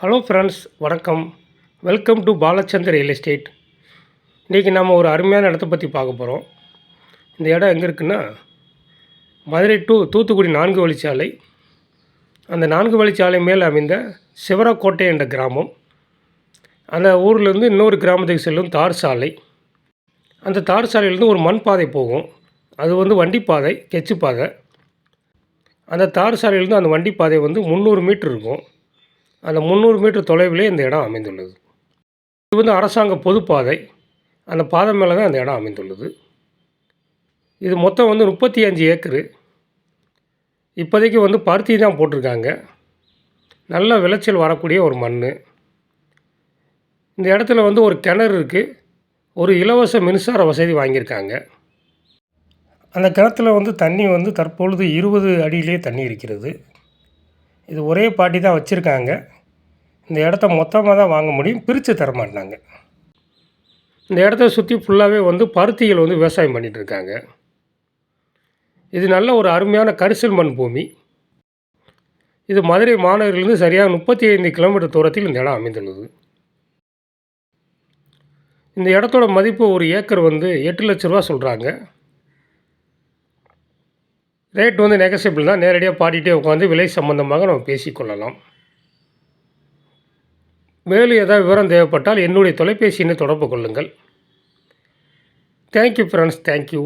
Hello friends வணக்கம். Welcome to Balachandar real estate. இன்றைக்கி நம்ம ஒரு அருமையான இடத்த பற்றி பார்க்க போகிறோம் இந்த இடம் எங்கே இருக்குன்னா மதுரை டு தூத்துக்குடி நான்கு வழிச்சாலை. அந்த நான்கு வழிச்சாலை மேல் அமைந்த சிவரக்கோட்டை என்ற கிராமம். அந்த ஊர்லேருந்து இன்னொரு கிராமத்துக்கு செல்லும் தார் சாலை. அந்த தார் சாலையிலேருந்து ஒரு மண் பாதை போகும். அது வந்து வண்டி பாதை கெச்சு பாதை அந்த தார் சாலையிலேருந்து அந்த வண்டி பாதை வந்து முந்நூறு மீட்டர் இருக்கும். அந்த முந்நூறு மீட்டர் தொலைவிலே இந்த இடம் அமைந்துள்ளது. இது வந்து அரசாங்க பொதுப்பாதை. அந்த பாதை மேலே தான் அந்த இடம் அமைந்துள்ளது. இது மொத்தம் வந்து முப்பத்தி அஞ்சு ஏக்கரு. இப்போதைக்கு வந்து பருத்தி தான் போட்டிருக்காங்க. நல்ல விளைச்சல் வரக்கூடிய ஒரு மண் இந்த இடத்துல வந்து ஒரு கிணறு இருக்குது ஒரு இலவச மின்சார வசதி வாங்கியிருக்காங்க. அந்த கிணத்துல வந்து தண்ணி வந்து தற்பொழுது இருபது அடியிலே தண்ணி இருக்கிறது. இது ஒரே பாட்டி தான் வச்சுருக்காங்க. இந்த இடத்த மொத்தமாக தான் வாங்க முடியும். பிரித்து தர மாட்டாங்க. இந்த இடத்த சுற்றி ஃபுல்லாகவே வந்து பருத்திகள் வந்து விவசாயம் பண்ணிகிட்ருக்காங்க இருக்காங்க. இது நல்ல ஒரு அருமையான கரிசல் மண் பூமி. இது மதுரை மாநகரிலிருந்து சரியாக முப்பத்தி ஐந்து கிலோமீட்டர் தூரத்தில் இந்த இடம் அமைந்துள்ளது. இந்த இடத்தோட மதிப்பு ஒரு ஏக்கர் வந்து எட்டு லட்ச ரூபா சொல்கிறாங்க ரேட் வந்து நெகசிபிள் தான். நேரடியாக பாடிட்டே உட்காந்து விலை சம்பந்தமாக நம்ம பேசிக்கொள்ளலாம். மேலும் ஏதாவது விவரம் தேவைப்பட்டால் என்னுடைய தொலைபேசி எண்ணை தொடர்பு கொள்ளுங்கள். Thank you friends thank you